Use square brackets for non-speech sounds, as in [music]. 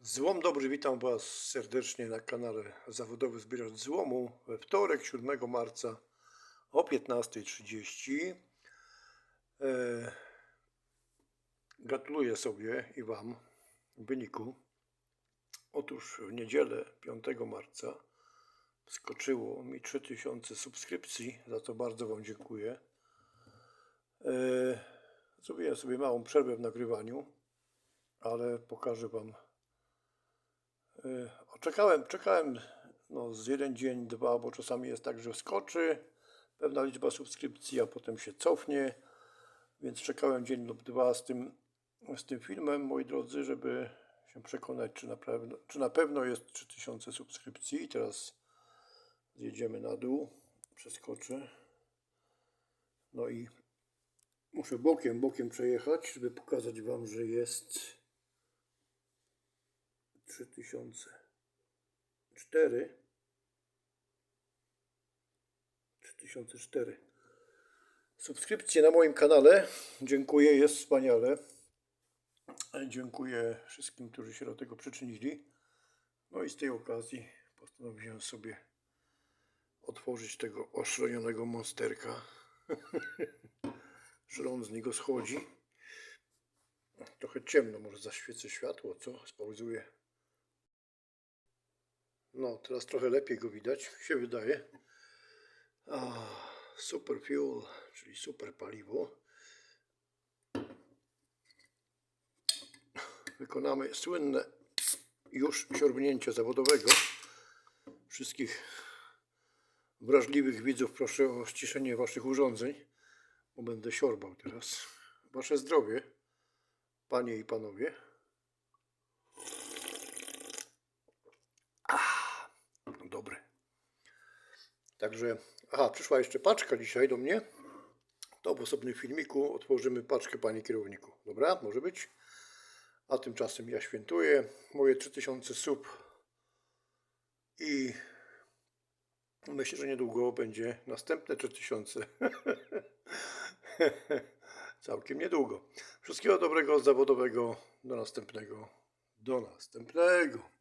Złom dobry, witam Was serdecznie na kanale Zawodowy Zbieracz Złomu we wtorek 7 marca o 15.30. E, gratuluję sobie i Wam wyniku. Otóż w niedzielę 5 marca skoczyło mi 3000 subskrypcji, za co bardzo Wam dziękuję. E, zrobiłem sobie małą przerwę w nagrywaniu, ale pokażę Wam Czekałem, czekałem no, z jeden dzień, dwa, bo czasami jest tak, że wskoczy pewna liczba subskrypcji, a potem się cofnie, więc czekałem dzień lub dwa z tym, z tym filmem, moi drodzy, żeby się przekonać, czy na pewno, czy na pewno jest 3000 subskrypcji. Teraz zjedziemy na dół, przeskoczę. No i muszę bokiem, bokiem przejechać, żeby pokazać Wam, że jest 3004 3004 subskrypcje na moim kanale. Dziękuję, jest wspaniale. Dziękuję wszystkim, którzy się do tego przyczynili. No i z tej okazji postanowiłem sobie otworzyć tego oszronionego monsterka. [laughs] Żelon z niego schodzi. Trochę ciemno, może zaświecę światło, co? Spauzuję no, teraz trochę lepiej go widać, się wydaje. A, super fuel, czyli super paliwo. Wykonamy słynne już siorbnięcie zawodowego. Wszystkich wrażliwych widzów proszę o ściszenie waszych urządzeń, bo będę siorbał teraz. Wasze zdrowie, panie i panowie. Dobry. Także, aha, przyszła jeszcze paczka dzisiaj do mnie. To w osobnym filmiku otworzymy paczkę, panie kierowniku. Dobra, może być. A tymczasem ja świętuję moje 3000 sub i myślę, że niedługo będzie następne 3000. [laughs] Całkiem niedługo. Wszystkiego dobrego zawodowego. Do następnego. Do następnego.